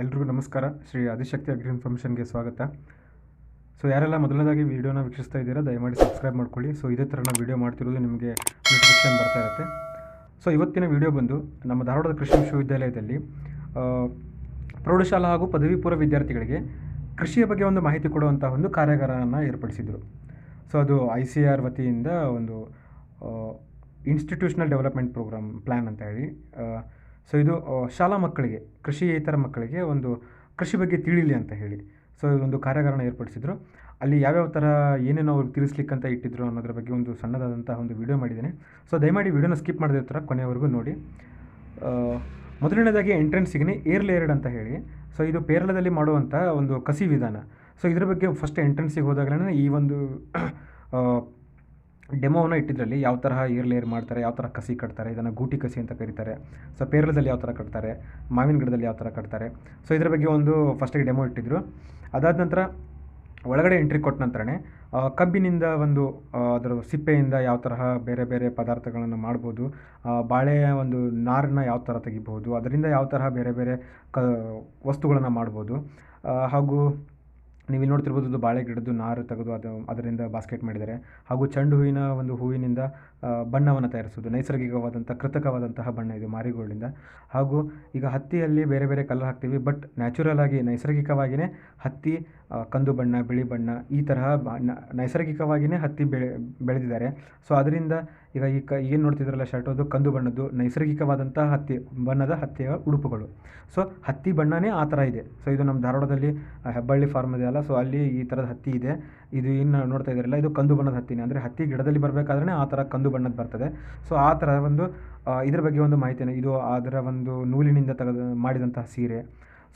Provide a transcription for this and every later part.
ಎಲ್ರಿಗೂ ನಮಸ್ಕಾರ. ಶ್ರೀ ಆದಿಶಕ್ತಿ ಅಗ್ರಿ ಇನ್ಫಾರ್ಮೇಷನ್ಗೆ ಸ್ವಾಗತ. ಸೊ, ಯಾರೆಲ್ಲ ಮೊದಲನೇದಾಗಿ ವೀಡಿಯೋನ ವೀಕ್ಷಿಸ್ತಾ ಇದ್ದೀರಾ, ದಯಮಾಡಿ ಸಬ್ಸ್ಕ್ರೈಬ್ ಮಾಡ್ಕೊಳ್ಳಿ. ಸೊ, ಇದೇ ಥರ ನಾವು ವೀಡಿಯೋ ಮಾಡ್ತಿರೋದು ನಿಮಗೆ ನೋಟಿಫಿಕೇಶನ್ ಬರ್ತಾ ಇರುತ್ತೆ. ಸೊ, ಇವತ್ತಿನ ವಿಡಿಯೋ ಬಂದು ನಮ್ಮ ಧಾರವಾಡದ ಕೃಷಿ ವಿಶ್ವವಿದ್ಯಾಲಯದಲ್ಲಿ ಪ್ರೌಢಶಾಲಾ ಹಾಗೂ ಪದವಿ ಪೂರ್ವ ವಿದ್ಯಾರ್ಥಿಗಳಿಗೆ ಕೃಷಿಯ ಬಗ್ಗೆ ಒಂದು ಮಾಹಿತಿ ಕೊಡುವಂಥ ಒಂದು ಕಾರ್ಯಾಗಾರವನ್ನು ಏರ್ಪಡಿಸಿದರು. ಸೊ, ಅದು ಐ ಸಿ ಆರ್ ವತಿಯಿಂದ ಒಂದು ಇನ್ಸ್ಟಿಟ್ಯೂಷನಲ್ ಡೆವಲಪ್ಮೆಂಟ್ ಪ್ರೋಗ್ರಾಮ್ ಪ್ಲ್ಯಾನ್ ಅಂತ ಹೇಳಿ ಸೊ ಇದು ಶಾಲಾ ಮಕ್ಕಳಿಗೆ, ಕೃಷಿಯೇತರ ಮಕ್ಕಳಿಗೆ ಒಂದು ಕೃಷಿ ಬಗ್ಗೆ ತಿಳಿಲಿ ಅಂತ ಹೇಳಿ. ಸೊ ಇದೊಂದು ಕಾರ್ಯಾಗಾರನ ಏರ್ಪಡಿಸಿದ್ರು. ಅಲ್ಲಿ ಯಾವ್ಯಾವ ಥರ ಏನೇನು ಅವ್ರಿಗೆ ತಿಳಿಸ್ಲಿಕ್ಕಂತ ಇಟ್ಟಿದ್ರು ಅನ್ನೋದ್ರ ಬಗ್ಗೆ ಒಂದು ಸಣ್ಣದಾದಂತಹ ಒಂದು ವಿಡಿಯೋ ಮಾಡಿದ್ದೇನೆ. ಸೊ ದಯಮಾಡಿ ವಿಡಿಯೋನ ಸ್ಕಿಪ್ ಮಾಡದೇ ಥರ ಕೊನೆಯವರೆಗೂ ನೋಡಿ. ಮೊದಲನೇದಾಗಿ ಎಂಟ್ರೆನ್ಸಿಗೆ ಏರ್ ಲೇಯರ್ಡ್ ಅಂತ ಹೇಳಿ. ಸೊ ಇದು ಪೇರಳದಲ್ಲಿ ಮಾಡುವಂಥ ಒಂದು ಕಸಿ ವಿಧಾನ. ಸೊ ಇದ್ರ ಬಗ್ಗೆ ಫಸ್ಟ್ ಎಂಟ್ರೆನ್ಸಿಗೆ ಹೋದಾಗಲೇ ಈ ಒಂದು ಡೆಮೋವನ್ನು ಇಟ್ಟಿದ್ರಲ್ಲಿ ಯಾವ ತರಹ ಏರ್ ಲೇಯರ್ ಮಾಡ್ತಾರೆ, ಯಾವ ಥರ ಕಸಿ ಕಟ್ತಾರೆ, ಇದನ್ನು ಗೂಟಿ ಕಸಿ ಅಂತ ಕರೀತಾರೆ. ಸೊ ಪೇರಲದಲ್ಲಿ ಯಾವ ಥರ ಕಟ್ತಾರೆ, ಮಾವಿನ ಗಿಡದಲ್ಲಿ ಯಾವ ಥರ ಕಟ್ತಾರೆ. ಸೊ ಇದ್ರ ಬಗ್ಗೆ ಒಂದು ಫಸ್ಟಿಗೆ ಡೆಮೋ ಇಟ್ಟಿದ್ರು. ಅದಾದ ನಂತರ ಒಳಗಡೆ ಎಂಟ್ರಿ ಕೊಟ್ಟ ನಂತರನೇ ಕಬ್ಬಿನಿಂದ ಒಂದು ಅದರ ಸಿಪ್ಪೆಯಿಂದ ಯಾವ ತರಹ ಬೇರೆ ಬೇರೆ ಪದಾರ್ಥಗಳನ್ನು ಮಾಡ್ಬೋದು ಬಾಳೆಯ ಒಂದು ನಾರನ್ನ ಯಾವ ಥರ ತೆಗಿಬಹುದು, ಅದರಿಂದ ಯಾವ ತರಹ ಬೇರೆ ಬೇರೆ ಕ, ವಸ್ತುಗಳನ್ನು ಮಾಡ್ಬೋದು ಹಾಗೂ ನೀವು ಇಲ್ಲಿ ನೋಡ್ತಿರ್ಬೋದು ಒಂದು ಬಾಳೆ ಗಿಡದ್ದು ನಾರು ತೆಗೆದು ಅದು ಅದರಿಂದ ಬಾಸ್ಕೆಟ್ ಮಾಡಿದ್ದಾರೆ. ಹಾಗೂ ಚೆಂಡು ಹೂವಿನ ಒಂದು ಹೂವಿನಿಂದ ಬಣ್ಣವನ್ನು ತಯಾರಿಸೋದು ನೈಸರ್ಗಿಕವಾದಂಥ, ಕೃತಕವಾದಂತಹ ಬಣ್ಣ ಇದು ಮಾರಿಗೋಲ್ಡಿಂದ ಹಾಗೂ ಈಗ ಹತ್ತಿಯಲ್ಲಿ ಬೇರೆ ಬೇರೆ ಕಲರ್ ಹಾಕ್ತೀವಿ ಬಟ್ ನ್ಯಾಚುರಲ್ ಆಗಿ ನೈಸರ್ಗಿಕವಾಗಿಯೇ ಹತ್ತಿ ಕಂದು ಬಣ್ಣ, ಬಿಳಿ ಬಣ್ಣ ಈ ತರಹ ನೈಸರ್ಗಿಕವಾಗಿಯೇ ಹತ್ತಿ ಬೆಳೆ, ಬೆಳೆದಿದ್ದಾರೆ. ಸೊ ಅದರಿಂದ ಈಗ ಈ ಕ ಏನು ನೋಡ್ತಿದ್ರಲ್ಲ ಶರ್ಟ್, ಅದು ಕಂದು ಬಣ್ಣದ್ದು ನೈಸರ್ಗಿಕವಾದಂಥ ಹತ್ತಿ, ಬಣ್ಣದ ಹತ್ತಿಯ ಉಡುಪುಗಳು. ಸೊ ಹತ್ತಿ ಬಣ್ಣನೇ ಆ ಥರ ಇದೆ. ಸೊ ಇದು ನಮ್ಮ ಧಾರವಾಡದಲ್ಲಿ ಹೆಬ್ಬಳ್ಳಿ ಫಾರ್ಮ್ ಇದೆಯಲ್ಲ ಸೊ ಅಲ್ಲಿ ಈ ಥರದ ಹತ್ತಿ ಇದೆ. ಇದು ಏನು ನೋಡ್ತಾ ಇದ್ದಾರಲ್ಲ, ಇದು ಕಂದು ಬಣ್ಣದ ಹತ್ತಿನೇ. ಅಂದರೆ ಹತ್ತಿ ಗಿಡದಲ್ಲಿ ಬರಬೇಕಾದ್ರೆ ಆ ಥರ ಕಂದು ಬಣ್ಣದ ಬರ್ತದೆ. ಸೊ ಆ ಥರ ಒಂದು ಇದ್ರ ಬಗ್ಗೆ ಒಂದು ಮಾಹಿತಿನ ಇದು ಅದರ ಒಂದು ನೂಲಿನಿಂದ ತೆಗೆದು, ಮಾಡಿದಂತಹ ಸೀರೆ.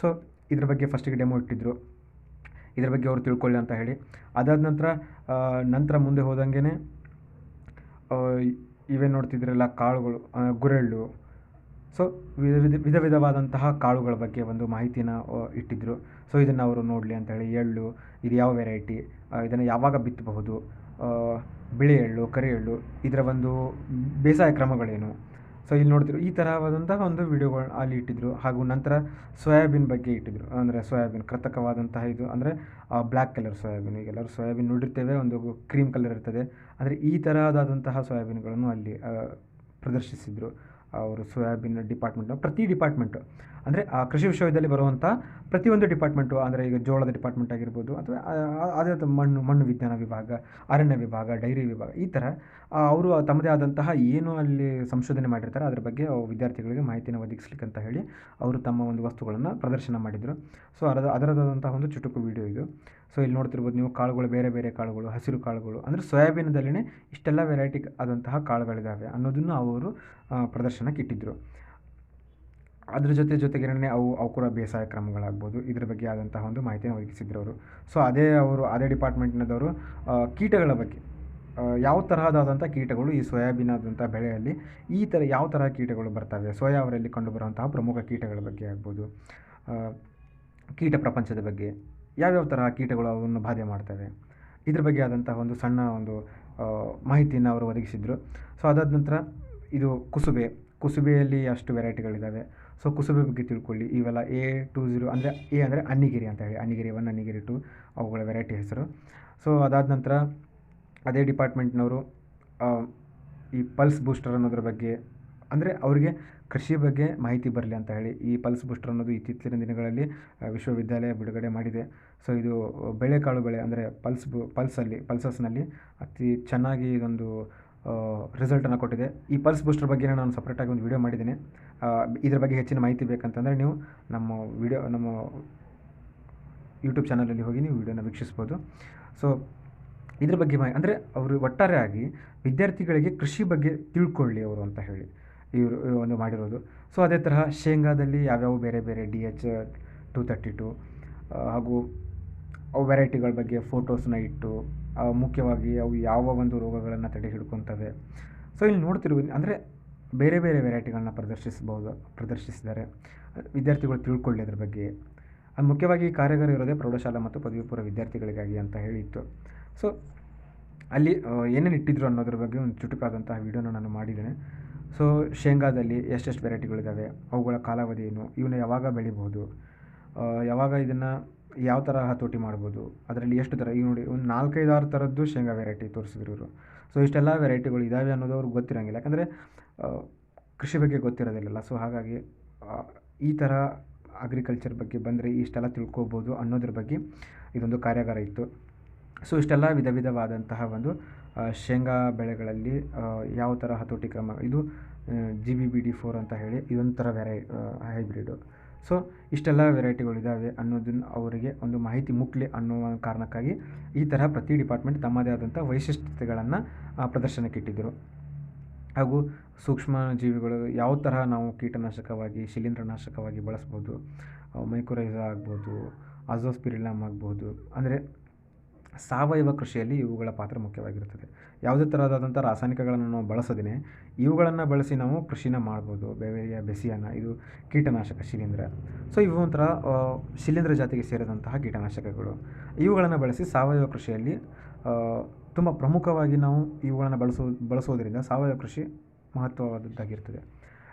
ಸೊ ಇದ್ರ ಬಗ್ಗೆ ಫಸ್ಟಿಗೆ ಡೆಮೋ ಇಟ್ಟಿದ್ರು. ಇದ್ರ ಬಗ್ಗೆ ಅವರು ತಿಳ್ಕೊಳ್ಳಿ ಅಂತ ಹೇಳಿ. ಅದಾದ ನಂತರ ನಂತರ ಮುಂದೆ ಹೋದಂಗೆ ಇವೇನು ನೋಡ್ತಿದ್ರಲ್ಲ, ಕಾಳುಗಳು ಗುರೆಳ್ಳು. ಸೊ ವಿಧ ವಿಧ ವಿಧ ವಿಧವಾದಂತಹ ಕಾಳುಗಳ ಬಗ್ಗೆ ಒಂದು ಮಾಹಿತಿನ ಇಟ್ಟಿದ್ದರು ಸೊ ಇದನ್ನು ಅವರು ನೋಡಲಿ ಅಂತ ಹೇಳಿ, ಎಳ್ಳು, ಇದು ಯಾವ ವೆರೈಟಿ ಇದನ್ನು ಯಾವಾಗ ಬಿತ್ತಬಹುದು ಬಿಳಿ ಎಳ್ಳು, ಕರಿ ಎಳ್ಳು, ಇದರ ಒಂದು ಬೇಸಾಯ ಕ್ರಮಗಳೇನು? ಸೊ ಇಲ್ಲಿ ನೋಡಿದ್ರು ಈ ಥರವಾದಂಥ ಒಂದು ವಿಡಿಯೋಗಳು ಅಲ್ಲಿ ಇಟ್ಟಿದ್ರು. ಹಾಗೂ ನಂತರ ಸೋಯಾಬೀನ್ ಬಗ್ಗೆ ಇಟ್ಟಿದ್ರು. ಅಂದರೆ ಸೋಯಾಬೀನ್, ಕೃತಕವಾದಂತಹ ಇದು, ಅಂದರೆ ಬ್ಲ್ಯಾಕ್ ಕಲರ್ ಸೋಯಾಬೀನ್. ಈಗೆಲ್ಲರೂ ಸೋಯಾಬೀನ್ ನೋಡಿರ್ತೇವೆ, ಒಂದು ಕ್ರೀಮ್ ಕಲರ್ ಇರ್ತದೆ. ಅಂದರೆ ಈ ತರಹದಾದಂತಹ ಸೋಯಾಬೀನ್ಗಳನ್ನು ಅಲ್ಲಿ ಪ್ರದರ್ಶಿಸಿದರು. ಅವರು ಸೋಯಾಬೀನ್ ಡಿಪಾರ್ಟ್ಮೆಂಟ್, ಪ್ರತಿ ಡಿಪಾರ್ಟ್ಮೆಂಟು. ಅಂದರೆ ಆ ಕೃಷಿ ವಿಶ್ವವಿದ್ಯಾಲಯ ಬರುವಂಥ ಪ್ರತಿಯೊಂದು ಡಿಪಾರ್ಟ್ಮೆಂಟು, ಅಂದರೆ ಈಗ ಜೋಳದ ಡಿಪಾರ್ಟ್ಮೆಂಟ್ ಆಗಿರ್ಬೋದು ಅಥವಾ ಅದೇ ಮಣ್ಣು ಮಣ್ಣು ವಿಜ್ಞಾನ ವಿಭಾಗ, ಅರಣ್ಯ ವಿಭಾಗ, ಡೈರಿ ವಿಭಾಗ, ಈ ಥರ ಅವರು ತಮ್ಮದೇ ಆದಂತಹ ಏನು ಅಲ್ಲಿ ಸಂಶೋಧನೆ ಮಾಡಿರ್ತಾರೆ ಅದರ ಬಗ್ಗೆ ವಿದ್ಯಾರ್ಥಿಗಳಿಗೆ ಮಾಹಿತಿಯನ್ನು ಒದಗಿಸ್ಲಿಕ್ಕೆ ಅಂತ ಹೇಳಿ ಅವರು ತಮ್ಮ ಒಂದು ವಸ್ತುಗಳನ್ನು ಪ್ರದರ್ಶನ ಮಾಡಿದರು. ಸೊ ಅದರ, ಅದರದಾದಂತಹ ಒಂದು ಚುಟುಕು ವಿಡಿಯೋ ಇದು. ಸೊ ಇಲ್ಲಿ ನೋಡ್ತಿರ್ಬೋದು ನೀವು ಕಾಳುಗಳು, ಬೇರೆ ಬೇರೆ ಕಾಳುಗಳು, ಹಸಿರು ಕಾಳುಗಳು, ಅಂದರೆ ಸೋಯಾಬೀನದಲ್ಲಿನೇ ಇಷ್ಟೆಲ್ಲ ವೆರೈಟಿ ಆದಂತಹ ಕಾಳುಗಳಿದ್ದಾವೆ ಅನ್ನೋದನ್ನು ಅವರು ಪ್ರದರ್ಶನಕ್ಕೆ ಇಟ್ಟಿದ್ದರು ಅದ್ರ ಜೊತೆ ಜೊತೆಗೇನೆ ಅವು ಅವು ಕೂಡ ಬೇಸಾಯ ಕ್ರಮಗಳಾಗ್ಬೋದು. ಇದ್ರ ಬಗ್ಗೆ ಆದಂತಹ ಒಂದು ಮಾಹಿತಿಯನ್ನು ಒದಗಿಸಿದ್ರು ಅವರು ಸೊ ಅದೇ ಅವರು, ಅದೇ ಡಿಪಾರ್ಟ್ಮೆಂಟ್ನದವರು ಕೀಟಗಳ ಬಗ್ಗೆ ಯಾವ ತರಹದಾದಂಥ ಕೀಟಗಳು ಈ ಸೋಯಾಬೀನ್ ಆದಂಥ ಬೆಳೆಯಲ್ಲಿ, ಈ ಥರ ಯಾವ ತರಹ ಕೀಟಗಳು ಬರ್ತವೆ, ಸೋಯಾ ಅವರಲ್ಲಿ ಕಂಡುಬರುವಂತಹ ಪ್ರಮುಖ ಕೀಟಗಳ ಬಗ್ಗೆ ಆಗ್ಬೋದು ಕೀಟ ಪ್ರಪಂಚದ ಬಗ್ಗೆ ಯಾವ್ಯಾವ ತರಹ ಕೀಟಗಳು ಅವನ್ನು ಬಾಧೆ ಮಾಡ್ತವೆ? ಇದ್ರ ಬಗ್ಗೆ ಆದಂತಹ ಒಂದು ಸಣ್ಣ ಒಂದು ಮಾಹಿತಿಯನ್ನು ಅವರು ಒದಗಿಸಿದರು. ಸೊ ಅದಾದ ನಂತರ ಇದು ಕುಸುಬೆ. ಕುಸುಬೆಯಲ್ಲಿ ಅಷ್ಟು ವೆರೈಟಿಗಳಿದ್ದಾವೆ ಸೊ ಕುಸುಬೆ ಬಗ್ಗೆ ತಿಳ್ಕೊಳ್ಳಿ. ಇವೆಲ್ಲ ಎ ಟು ಝೀರೋ ಅಂದರೆ ಎ ಅಂದರೆ ಅನ್ನಿಗಿರಿ ಅಂತ ಹೇಳಿ. ಅನ್ನಿಗಿರಿ ಒನ್, ಅನ್ನಿಗಿರಿ ಟು ಅವುಗಳ ವೆರೈಟಿ ಹೆಸರು. ಸೊ ಅದಾದ ನಂತರ ಅದೇ ಡಿಪಾರ್ಟ್ಮೆಂಟ್ನವರು ಈ ಪಲ್ಸ್ ಬೂಸ್ಟರ್ ಅನ್ನೋದ್ರ ಬಗ್ಗೆ ಅಂದರೆ ಅವರಿಗೆ ಕೃಷಿ ಬಗ್ಗೆ ಮಾಹಿತಿ ಬರಲಿ ಅಂತ ಹೇಳಿ ಈ ಪಲ್ಸ್ ಬೂಸ್ಟರ್ ಅನ್ನೋದು ಇತ್ತೀಚಿನ ದಿನಗಳಲ್ಲಿ ವಿಶ್ವವಿದ್ಯಾಲಯ ಬಿಡುಗಡೆ ಮಾಡಿದೆ. ಸೊ ಇದು ಬೆಳೆಕಾಳು ಬೆಳೆ ಅಂದರೆ ಪಲ್ಸ್ ಬು, ಪಲ್ಸಲ್ಲಿ, ಪಲ್ಸಸ್ನಲ್ಲಿ ಅತಿ ಚೆನ್ನಾಗಿ ಇದೊಂದು ರಿಸಲ್ಟನ್ನು ಕೊಟ್ಟಿದೆ. ಈ ಪಲ್ಸ್ ಬೂಸ್ಟರ್ ಬಗ್ಗೆ ನಾನು ಸಪ್ರೇಟಾಗಿ ಒಂದು ವಿಡಿಯೋ ಮಾಡಿದ್ದೀನಿ. ಇದರ ಇದ್ರ ಬಗ್ಗೆ ಹೆಚ್ಚಿನ ಮಾಹಿತಿ ಬೇಕಂತಂದರೆ ನೀವು ನಮ್ಮ ವಿಡಿಯೋ ನಮ್ಮ ಯೂಟ್ಯೂಬ್ ಚಾನಲಲ್ಲಿ ಹೋಗಿ ನೀವು ವಿಡಿಯೋನ ವೀಕ್ಷಿಸ್ಬೋದು. ಸೊ ಇದ್ರ ಬಗ್ಗೆ ಮಾ, ಅಂದರೆ ಅವರು ಒಟ್ಟಾರೆಯಾಗಿ ವಿದ್ಯಾರ್ಥಿಗಳಿಗೆ ಕೃಷಿ ಬಗ್ಗೆ ತಿಳ್ಕೊಳ್ಳಿ ಅವರು ಅಂತ ಹೇಳಿ. ಇವರು ಒಂದು ಮಾಡಿರೋದು. ಸೊ ಅದೇ ತರಹ ಶೇಂಗಾದಲ್ಲಿ ಯಾವ್ಯಾವ ಬೇರೆ ಬೇರೆ D H two thirty two ಹಾಗೂ ಅವು ವೆರೈಟಿಗಳ ಬಗ್ಗೆ ಫೋಟೋಸ್ನ ಇಟ್ಟು ಮುಖ್ಯವಾಗಿ ಅವು ಯಾವ ಒಂದು ರೋಗಗಳನ್ನು ತಡೆ ಹಿಡ್ಕೊತವೆ ಸೊ ಇಲ್ಲಿ ನೋಡ್ತಿರ್ಬೋದು, ಅಂದರೆ ಬೇರೆ ಬೇರೆ ವೆರೈಟಿಗಳನ್ನ ಪ್ರದರ್ಶಿಸ್ಬೋದು ಪ್ರದರ್ಶಿಸಿದ್ದಾರೆ. ವಿದ್ಯಾರ್ಥಿಗಳು ತಿಳ್ಕೊಳ್ಳಿ ಅದ್ರ ಬಗ್ಗೆ. ಅದು ಮುಖ್ಯವಾಗಿ ಈ ಕಾರ್ಯಾಗಾರ ಇರೋದೇ ಪ್ರೌಢಶಾಲಾ ಮತ್ತು ಪದವಿ ಪೂರ್ವ ವಿದ್ಯಾರ್ಥಿಗಳಿಗಾಗಿ ಅಂತ ಹೇಳಿತ್ತು. ಸೊ ಅಲ್ಲಿ ಏನೇನು ಇಟ್ಟಿದ್ರು ಅನ್ನೋದ್ರ ಬಗ್ಗೆ ಒಂದು ಚುಟುಕಾದಂತಹ ವೀಡಿಯೋನ ನಾನು ಮಾಡಿದ್ದೇನೆ. ಸೊ ಶೇಂಗಾದಲ್ಲಿ ಎಷ್ಟೆಷ್ಟು ವೆರೈಟಿಗಳಿದ್ದಾವೆ ಅವುಗಳ ಕಾಲಾವಧಿ ಏನು ಇವನ್ನ ಯಾವಾಗ ಬೆಳಿಬೋದು ಯಾವಾಗ ಇದನ್ನು ಯಾವ ಥರ ಹತೋಟಿ ಮಾಡ್ಬೋದು, ಅದರಲ್ಲಿ ಎಷ್ಟು ಥರ ಈಗ ನೋಡಿ ಒಂದು ನಾಲ್ಕೈದು ಆರು ಥರದ್ದು ಶೇಂಗಾ ವೆರೈಟಿ ತೋರಿಸಿದ್ರು ಇವರು. ಸೊ ಇಷ್ಟೆಲ್ಲ ವೆರೈಟಿಗಳು ಇದ್ದಾವೆ ಅನ್ನೋದು ಅವ್ರಿಗೆ ಗೊತ್ತಿರೋಂಗಿಲ್ಲ, ಯಾಕಂದರೆ ಕೃಷಿ ಬಗ್ಗೆ ಗೊತ್ತಿರೋದಿಲ್ಲ ಸೊ ಹಾಗಾಗಿ ಈ ಥರ ಅಗ್ರಿಕಲ್ಚರ್ ಬಗ್ಗೆ ಬಂದರೆ ಇಷ್ಟೆಲ್ಲ ತಿಳ್ಕೊಬೋದು ಅನ್ನೋದ್ರ ಬಗ್ಗೆ ಇದೊಂದು ಕಾರ್ಯಾಗಾರ ಇತ್ತು. ಸೊ ಇಷ್ಟೆಲ್ಲ ವಿಧ ವಿಧವಾದಂತಹ ಒಂದು ಶೇಂಗಾ ಬೆಳೆಗಳಲ್ಲಿ ಯಾವ ಥರ ಹತೋಟಿ ಕ್ರಮ ಇದು G B B D four ಅಂತ ಹೇಳಿ ಇದೊಂಥರ ವೆರೈ ಹೈಬ್ರಿಡು ಸೊ ಇಷ್ಟೆಲ್ಲ ವೆರೈಟಿಗಳಿದ್ದಾವೆ ಅನ್ನೋದನ್ನು ಅವರಿಗೆ ಒಂದು ಮಾಹಿತಿ ಮುಟ್ಲಿ ಅನ್ನುವ ಕಾರಣಕ್ಕಾಗಿ ಈ ಥರ ಪ್ರತಿ ಡಿಪಾರ್ಟ್ಮೆಂಟ್ ತಮ್ಮದೇ ಆದಂಥ ವೈಶಿಷ್ಟ್ಯತೆಗಳನ್ನು ಪ್ರದರ್ಶನಕ್ಕೆ ಇಟ್ಟಿದ್ದರು. ಹಾಗೂ ಸೂಕ್ಷ್ಮ ಜೀವಿಗಳು ಯಾವ ತರಹ ನಾವು ಕೀಟನಾಶಕವಾಗಿ, ಶಿಲೀಂಧ್ರನಾಶಕವಾಗಿ ಬಳಸ್ಬೋದು ಮೈಕ್ರೋರೈಸ ಆಗ್ಬೋದು ಅಜೋಸ್ಪಿರಿಲಮ್ ಆಗ್ಬೋದು, ಅಂದರೆ ಸಾವಯವ ಕೃಷಿಯಲ್ಲಿ ಇವುಗಳ ಪಾತ್ರ ಮುಖ್ಯವಾಗಿರುತ್ತದೆ. ಯಾವುದೇ ಥರದಾದಂಥ ರಾಸಾಯನಿಕಗಳನ್ನು ನಾವು ಬಳಸದೇ ಇವುಗಳನ್ನು ಬಳಸಿ ನಾವು ಕೃಷಿನ ಮಾಡ್ಬೋದು. ಬೇವೆಯ ಬೆಸಿಯನ್ನು ಇದು ಕೀಟನಾಶಕ ಶಿಲೀಂಧ್ರ. ಸೊ, ಇವು ಒಂಥರ ಶಿಲೀಂಧ್ರ ಜಾತಿಗೆ ಸೇರಿದಂತಹ ಕೀಟನಾಶಕಗಳು. ಇವುಗಳನ್ನು ಬಳಸಿ ಸಾವಯವ ಕೃಷಿಯಲ್ಲಿ ತುಂಬ ಪ್ರಮುಖವಾಗಿ ನಾವು ಇವುಗಳನ್ನು ಬಳಸೋ, ಬಳಸೋದರಿಂದ ಸಾವಯವ ಕೃಷಿ ಮಹತ್ವವಾದದ್ದಾಗಿರ್ತದೆ.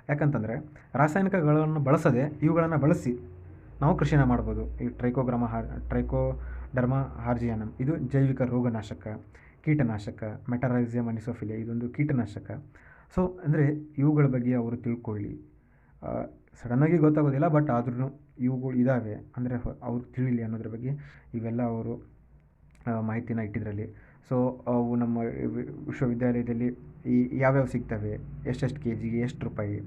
ಯಾಕಂತಂದರೆ, ರಾಸಾಯನಿಕಗಳನ್ನು ಬಳಸದೆ ಇವುಗಳನ್ನು ಬಳಸಿ ನಾವು ಕೃಷಿನ ಮಾಡ್ಬೋದು. ಈ ಟ್ರೈಕೋಗ್ರಾಮ ಹಾರ್ ಟ್ರೈಕೋಡರ್ಮ ಹಾರ್ಜಿಯಾನಮ್ ಇದು ಜೈವಿಕ ರೋಗನಾಶಕ, ಕೀಟನಾಶಕ ಮೆಟರೈಸಿಯಮ್ ಅನಿಸೋಫಿಲಿಯಾ. ಇದೊಂದು ಕೀಟನಾಶಕ. ಸೊ ಅಂದರೆ ಇವುಗಳ ಬಗ್ಗೆ ಅವರು ತಿಳ್ಕೊಳ್ಳಿ. ಸಡನ್ನಾಗಿ ಗೊತ್ತಾಗೋದಿಲ್ಲ ಬಟ್ ಆದ್ರೂ ಇವುಗಳು ಇದ್ದಾವೆ ಅಂದರೆ ಅವ್ರು ತಿಳಿಲಿ ಅನ್ನೋದ್ರ ಬಗ್ಗೆ ಇವೆಲ್ಲ ಅವರು ಮಾಹಿತಿನ ಇಟ್ಟಿದ್ರಲ್ಲಿ. ಸೊ ಅವು ನಮ್ಮ ವಿಶ್ವವಿದ್ಯಾಲಯದಲ್ಲಿ ಈ ಯಾವ್ಯಾವ ಸಿಗ್ತವೆ? ಎಷ್ಟೆಷ್ಟು ಕೆ ಜಿಗೆ ಎಷ್ಟು ರೂಪಾಯಿ?